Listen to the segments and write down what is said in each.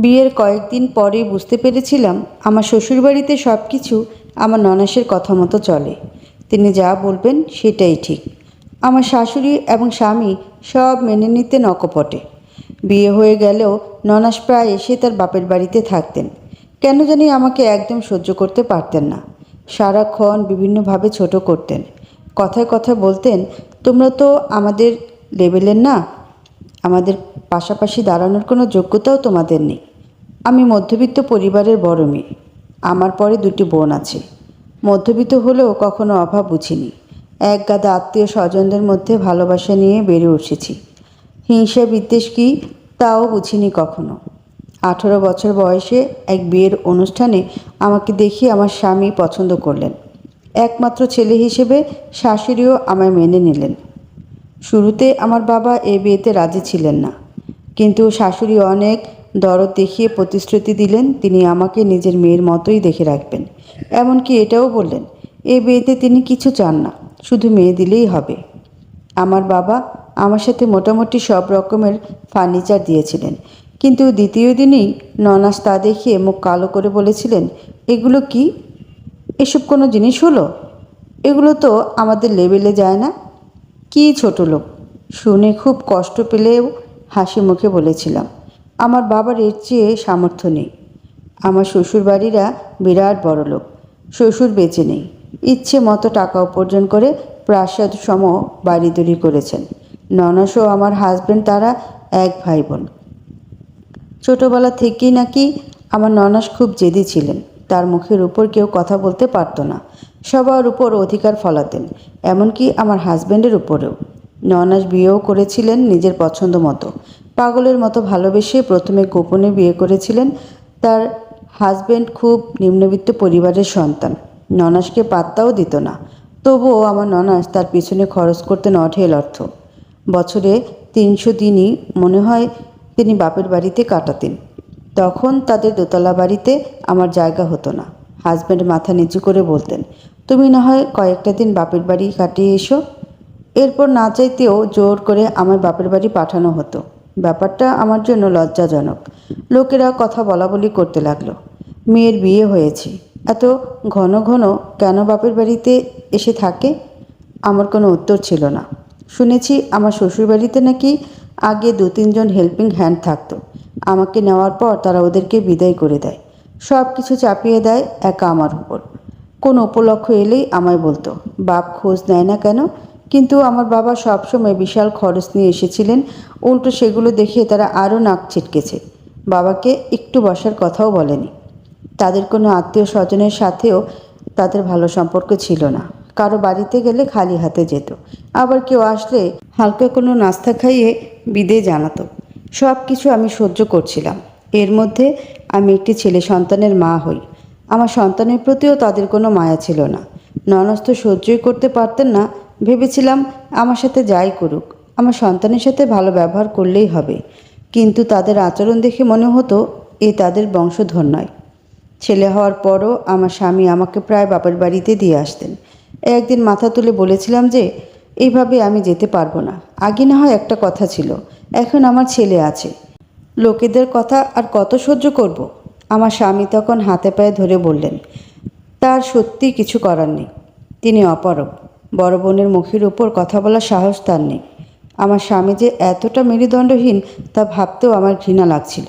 বিয়ের কয়েকদিন পরে বুঝতে পেরেছিলাম আমার শ্বশুরবাড়িতে সব কিছু আমার ননাসের কথা মতো চলে। তিনি যা বলবেন সেটাই ঠিক। আমার শাশুড়ি এবং স্বামী সব মেনে নিতে নকপটে। বিয়ে হয়ে গেলেও ননাস প্রায় এসে তার বাপের বাড়িতে থাকতেন। কেন জানি আমাকে একদম সহ্য করতে পারতেন না। সারাক্ষণ বিভিন্নভাবে ছোট করতেন। কথায় কথায় বলতেন, তোমরা তো আমাদের লেভেলের না। আমাদের পাশাপাশি দাঁড়ানোর কোনো যোগ্যতাও তোমাদের নেই। আমি মধ্যবিত্ত পরিবারের বড় মেয়ে। আমার পরে দুটি বোন আছে। মধ্যবিত্ত হলেও কখনো অভাব বুঝিনি। এক গাদা আত্মীয় স্বজনদের মধ্যে ভালোবাসা নিয়ে বেড়ে উঠেছি। হিংসা, বিদ্বেষ কি, তাও বুঝিনি কখনো। আঠেরো বছর বয়সে এক বিয়ের অনুষ্ঠানে আমাকে দেখে আমার স্বামী পছন্দ করলেন। একমাত্র ছেলে হিসেবে শাশুড়িও আমায় মেনে নিলেন। শুরুতে আমার বাবা এ বিয়েতে রাজি ছিলেন না। কিন্তু শাশুড়ি অনেক দরদ দেখিয়ে প্রতিশ্রুতি দিলেন, তিনি আমাকে নিজের মেয়ের মতোই দেখে রাখবেন। এমনকি এটাও বললেন, এ বিয়েতে তিনি কিছু চান না, শুধু মেয়ে দিলেই হবে। আমার বাবা আমার সাথে মোটামুটি সব রকমের ফার্নিচার দিয়েছিলেন, কিন্তু দ্বিতীয় দিনেই ননাস তা দেখিয়ে মুখ কালো করে বলেছিলেন, এগুলো কি? এসব কোনো জিনিস হলো? এগুলো তো আমাদের লেভেলে যায় না? কি ছোট লোক? শুনে খুব কষ্ট পেলেও হাসি মুখে বলেছিলাম। আমার বাবার এর চেয়ে সামর্থ্য নেই। আমার শ্বশুরবাড়িরা বিরাট বড় লোক, শ্বশুর বেঁচে নেই। ইচ্ছে মতো টাকা উপার্জন করে প্রাসাদ সম বাড়ি তৈরি করেছেন। ননসও আমার হাজবেন্ড তারা এক ভাই বোন ছোটবেলা থেকেই নাকি আমার ননাস খুব জেদি ছিলেন। তার মুখের উপর কেউ কথা বলতে পারতো না। সবার উপর অধিকার ফলাতেন, এমনকি আমার হাজব্যান্ডের উপরেও। ননাস বিয়েও করেছিলেন নিজের পছন্দ মতো। পাগলের মতো ভালোবেসে প্রথমে গোপনে বিয়ে করেছিলেন তার হাজব্যান্ড খুব নিম্নবিত্ত পরিবারের সন্তান। ননাসকে পাত্তাও দিত না। তবুও আমার ননাস তার পিছনে খরচ করতেন অঢেল অর্থ। বছরে তিনশো দিনই মনে হয় তিনি বাপের বাড়িতে কাটাতেন। তখন তাদের দোতলা বাড়িতে আমার জায়গা হতো না। হাজব্যান্ড মাথা নিচু করে বলতেন, তুমি না হয় কয়েকটা দিন বাপের বাড়ি কাটিয়ে এসো। এরপর না চাইতেও জোর করে আমার বাপের বাড়ি পাঠানো হতো। ব্যাপারটা আমার জন্য লজ্জাজনক। লোকেরা কথা বলা বলি করতে লাগল। মেয়ের বিয়ে হয়েছে। এত ঘন ঘন কেন বাপের বাড়িতে এসে থাকে? আমার কোনো উত্তর ছিল না। শুনেছি আমার শ্বশুরবাড়িতে নাকি আগে দু তিনজন হেল্পিং হ্যান্ড থাকতো। আমাকে নেওয়ার পর তারা ওদেরকে বিদায় করে দেয়। সব কিছু চাপিয়ে দেয় একা আমার উপর। কোন উপলক্ষ এলেই আমায় বলতো, বাপ খোঁজ নেয় না কেন? কিন্তু আমার বাবা সবসময় বিশাল খরচ নিয়ে এসেছিলেন। উল্টো সেগুলো দেখে তারা আরও নাক ছিটকেছে। বাবাকে একটু বসার কথাও বলেনি। তাদের কোনো আত্মীয় স্বজনের সাথেও তাদের ভালো সম্পর্ক ছিল না। কারও বাড়িতে গেলে খালি হাতে যেত। আবার কেউ আসলে হালকা কোনো নাস্তা খাইয়ে বিদে জানাতো। সব কিছু আমি সহ্য করছিলাম। এর মধ্যে আমি একটি ছেলে সন্তানের মা হই। আমার সন্তানের প্রতিও তাদের কোনো মায়া ছিল না। ননস তো সহ্যই করতে পারতেন না। ভেবেছিলাম আমার সাথে যাই করুক। আমার সন্তানের সাথে ভালো ব্যবহার করলেই হবে। কিন্তু তাদের আচরণ দেখে মনে হতো এ তাদের বংশধর নয়। ছেলে হওয়ার পরও আমার স্বামী আমাকে প্রায় বাপের বাড়িতে দিয়ে আসতেন। একদিন মাথা তুলে বলেছিলাম যে, এইভাবে আমি যেতে পারব না। আগে না হয় একটা কথা ছিল, এখন আমার ছেলে আছে। লোকেদের কথা আর কত সহ্য করব। আমার স্বামী তখন হাতে পায়ে ধরে বললেন, তার সত্যি কিছু করার নেই। তিনি অপারক বড় বোনের মুখের উপর কথা বলার সাহস তার নেই। আমার স্বামী যে এতটা মেরুদণ্ডহীন তা ভাবতেও আমার ঘৃণা লাগছিল।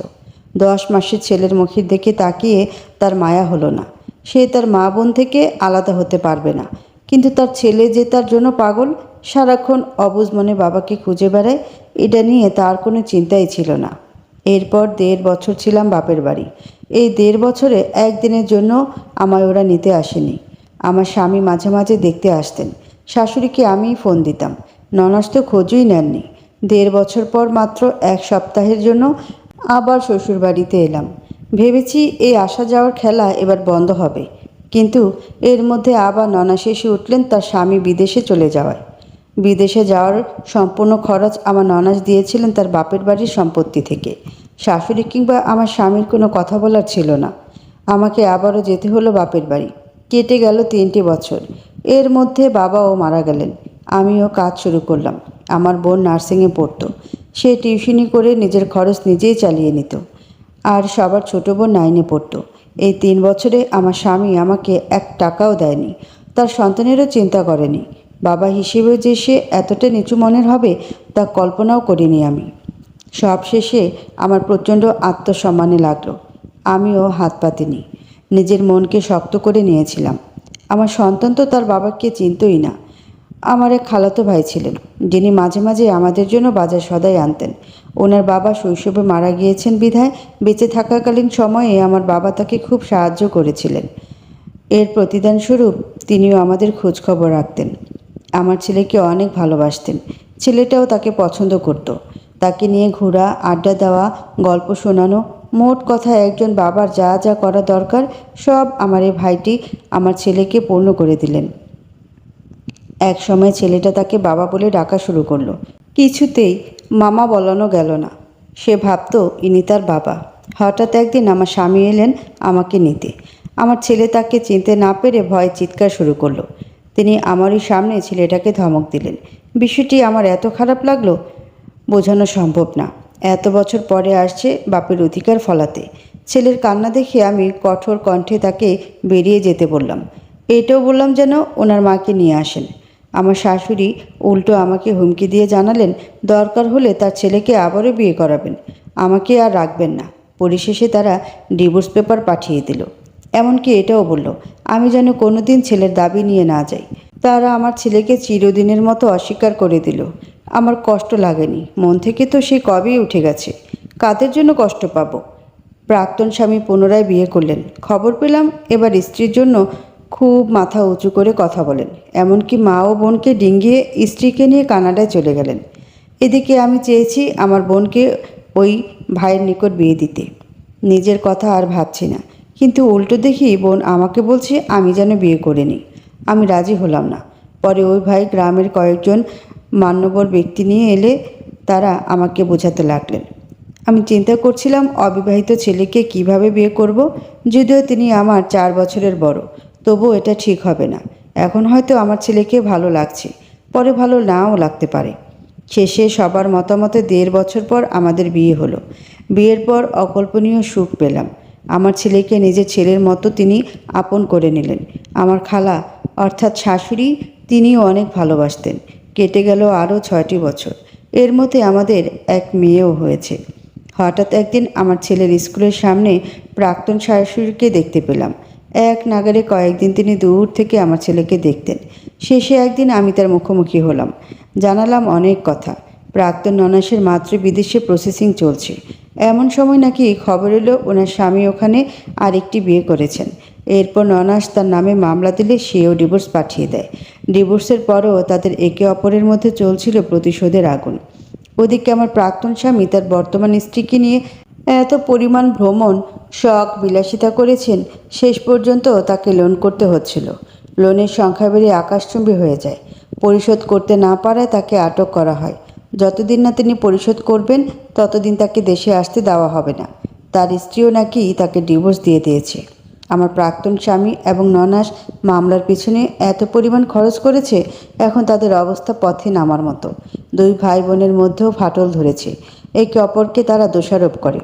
দশ মাসের ছেলের মুখের দিকে তাকিয়ে তার মায়া হলো না। সে তার মা বোন থেকে আলাদা হতে পারবে না। কিন্তু তার ছেলে যে তার জন্য পাগল, সারাক্ষণ অবুজ মনে বাবাকে খুঁজে বেড়ায়, এটা নিয়ে তার কোনো চিন্তাই ছিল না। এরপর দেড় বছর ছিলাম বাপের বাড়ি। এই দেড় বছরে একদিনের জন্য আমায় ওরা নিতে আসেনি। আমার স্বামী মাঝে মাঝে দেখতে আসতেন। শাশুড়িকে আমিই ফোন দিতাম। ননাস তো খোঁজই নেননি। দেড় বছর পর মাত্র এক সপ্তাহের জন্য আবার শ্বশুর বাড়িতে এলাম। ভেবেছি এই আসা যাওয়ার খেলা এবার বন্ধ হবে। কিন্তু এর মধ্যে আবার ননাস এসে উঠলেন তার স্বামী বিদেশে চলে যাওয়ায়। বিদেশে যাওয়ার সম্পূর্ণ খরচ আমার ননাস দিয়েছিলেন তার বাপের বাড়ির সম্পত্তি থেকে। শাশুড়ি কিংবা আমার স্বামীর কোনো কথা বলার ছিল না। আমাকে আবারও যেতে হলো বাপের বাড়ি। কেটে গেল তিনটি বছর। এর মধ্যে বাবাও মারা গেলেন। আমিও কাজ শুরু করলাম। আমার বোন নার্সিংয়ে পড়তো। সে টিউশনি করে নিজের খরচ নিজেই চালিয়ে নিত। আর সবার ছোট বোন নাইনে পড়তো। এই তিন বছরে আমার স্বামী আমাকে এক টাকাও দেয়নি। তার সন্তানেরও চিন্তা করেনি। বাবা হিসেবে যে সে এতটা নিচু মনের হবে, তা কল্পনাও করিনি আমি। সব শেষে আমার প্রচণ্ড আত্মসম্মানে লাগল। আমিও হাত পাতিনি। নিজের মনকে শক্ত করে নিয়েছিলাম। আমার সন্তান তো তার বাবাকে চিনতই না। আমার এক খালাতো ভাই ছিলেন, যিনি মাঝে মাঝে আমাদের জন্য বাজার সদাই আনতেন। ওনার বাবা শৈশবে মারা গিয়েছেন বিধায় বেঁচে থাকাকালীন সময়ে আমার বাবা তাকে খুব সাহায্য করেছিলেন। এর প্রতিদান স্বরূপ তিনিও আমাদের খোঁজখবর রাখতেন। আমার ছেলেকে অনেক ভালোবাসতেন। ছেলেটাও তাকে পছন্দ করত। তাকে নিয়ে ঘোরা, আড্ডা দেওয়া, গল্প শোনানো মোট কথা একজন বাবার যা যা করা দরকার, সব আমার এই ভাইটি আমার ছেলেকে পূর্ণ করে দিলেন। এক সময় ছেলেটা তাকে বাবা বলে ডাকা শুরু করল। কিছুতেই মামা বলানো গেল না। সে ভাবতো, ইনি তার বাবা। হঠাৎ একদিন আমার স্বামী এলেন আমাকে নিতে। আমার ছেলে তাকে চিনতে না পেরে ভয় চিৎকার শুরু করল। তিনি আমারই সামনে ছেলেটাকে ধমক দিলেন। বিষয়টি আমার এত খারাপ লাগল, বোঝানো সম্ভব না। এত বছর পরে আসছে বাপের অধিকার ফলাতে। ছেলের কান্না দেখে আমি কঠোর কণ্ঠে তাকে বেরিয়ে যেতে বললাম। এটাও বললাম যেন ওনার মাকে নিয়ে আসেন। আমার শাশুড়ি উল্টো আমাকে হুমকি দিয়ে জানালেন, দরকার হলে তার ছেলেকে আবারও বিয়ে করাবেন। আমাকে আর রাখবেন না। পরিশেষে তারা ডিভোর্স পেপার পাঠিয়ে দিল। এমনকি এটাও বলল, আমি যেন কোনোদিন ছেলের দাবি নিয়ে না যাই। তারা আমার ছেলেকে চিরদিনের মতো অস্বীকার করে দিল। আমার কষ্ট লাগেনি। মন থেকে তো সে কবেই উঠে গেছে। কাদের জন্য কষ্ট পাবো? প্রাক্তন স্বামী পুনরায় বিয়ে করলেন। খবর পেলাম এবার স্ত্রীর জন্য খুব মাথা উঁচু করে কথা বলেন। এমনকি মা ও বোনকে ডিঙ্গিয়ে স্ত্রীকে নিয়ে কানাডায় চলে গেলেন। এদিকে আমি চেয়েছি আমার বোনকে ওই ভাইয়ের নিকট বিয়ে দিতে। নিজের কথা আর ভাবছি না। কিন্তু উল্টো দেখি বোন আমাকে বলছে আমি যেন বিয়ে করে নিই। আমি রাজি হলাম না। পরে ওই ভাই গ্রামের কয়েকজন মান্যবর ব্যক্তি নিয়ে এলে তারা আমাকে বোঝাতে লাগলেন। আমি চিন্তা করছিলাম, অবিবাহিত ছেলেকে কীভাবে বিয়ে করব? যদিও তিনি আমার চার বছরের বড়, তবুও এটা ঠিক হবে না। এখন হয়তো আমার ছেলেকে ভালো লাগছে, পরে ভালো নাও লাগতে পারে। শেষে সবার মতামতে দেড় বছর পর আমাদের বিয়ে হলো। বিয়ের পর অকল্পনীয় সুখ পেলাম। আমার ছেলেকে নিজের ছেলের মতো তিনি আপন করে নিলেন। আমার খালা, অর্থাৎ শাশুড়ি, তিনিও অনেক ভালোবাসতেন। কেটে গেল আরও ছয়টি বছর। এর মধ্যে আমাদের এক মেয়েও হয়েছে। হঠাৎ একদিন আমার ছেলের স্কুলের সামনে প্রাক্তন শাশুড়িকে দেখতে পেলাম। এক নাগারে কয়েকদিন তিনি দূর থেকে আমার ছেলেকে দেখতেন। শেষে একদিন আমি তার মুখোমুখি হলাম। জানালাম অনেক কথা। প্রাক্তন ননাসের মাতৃ বিদেশে প্রসেসিং চলছে। এমন সময় নাকি খবর এলো, ওনার স্বামী ওখানে আরেকটি বিয়ে করেছেন। এরপর ননাস তার নামে মামলা দিলে সেও ডিভোর্স পাঠিয়ে দেয়। ডিভোর্সের পরও তাদের একে অপরের মধ্যে চলছিল প্রতিশোধের আগুন। ওদিকে আমার প্রাক্তন স্বামী তার বর্তমান স্ত্রীকে নিয়ে এত পরিমাণ ভ্রমণ, শখ, বিলাসিতা করেছেন, শেষ পর্যন্ত তাকে লোন করতে হচ্ছিল। লোনের সংখ্যা বেড়ে আকাশচুম্বী হয়ে যায়। পরিশোধ করতে না পারায় তাকে আটক করা হয়। যতদিন না তিনি পরিশোধ করবেন, ততদিন তাকে দেশে আসতে দেওয়া হবে না। তার স্ত্রীও নাকি তাকে ডিভোর্স দিয়ে দিয়েছে। আমার প্রাক্তন স্বামী এবং ননাস মামলার পিছনে এত পরিমাণ খরচ করেছে, এখন তাদের অবস্থা পথে নামার মতো। দুই ভাই বোনের মধ্যেও ফাটল ধরেছে। একে অপরকে তারা দোষারোপ করে।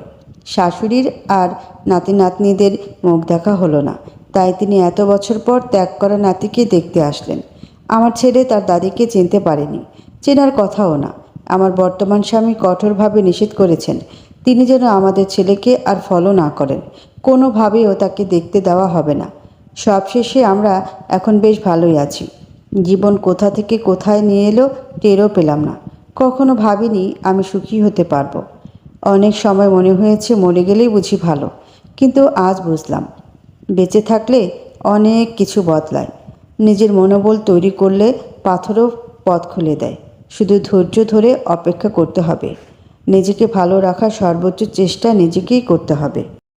শাশুড়ির আর নাতি নাতনিদের মুখ দেখা হলো না। তাই তিনি এত বছর পর ত্যাগ করা নাতিকে দেখতে আসলেন। আমার ছেলে তার দাদিকে চিনতে পারেনি। চেনার কথাও না। আমার বর্তমান স্বামী কঠোরভাবে নিষেধ করেছেন। তিনি যেন আমাদের ছেলেকে আর ফলো না করেন। কোনোভাবেও তাকে দেখতে দেওয়া হবে না। সবশেষে আমরা এখন বেশ ভালোই আছি। জীবন কোথা থেকে কোথায় নিয়ে এলো টেরও পেলাম না। কখনো ভাবিনি আমি সুখী হতে পারব। অনেক সময় মনে হয়েছে মরে গেলেই বুঝি ভালো, কিন্তু আজ বুঝলাম। বেঁচে থাকলে অনেক কিছু বদলায়। নিজের মনোবল তৈরি করলে পাথরও পথ খুলে দেয়। শুধু ধৈর্য ধরে অপেক্ষা করতে হবে। নিজেকে ভালো রাখার সর্বোচ্চ চেষ্টা নিজেকেই করতে হবে।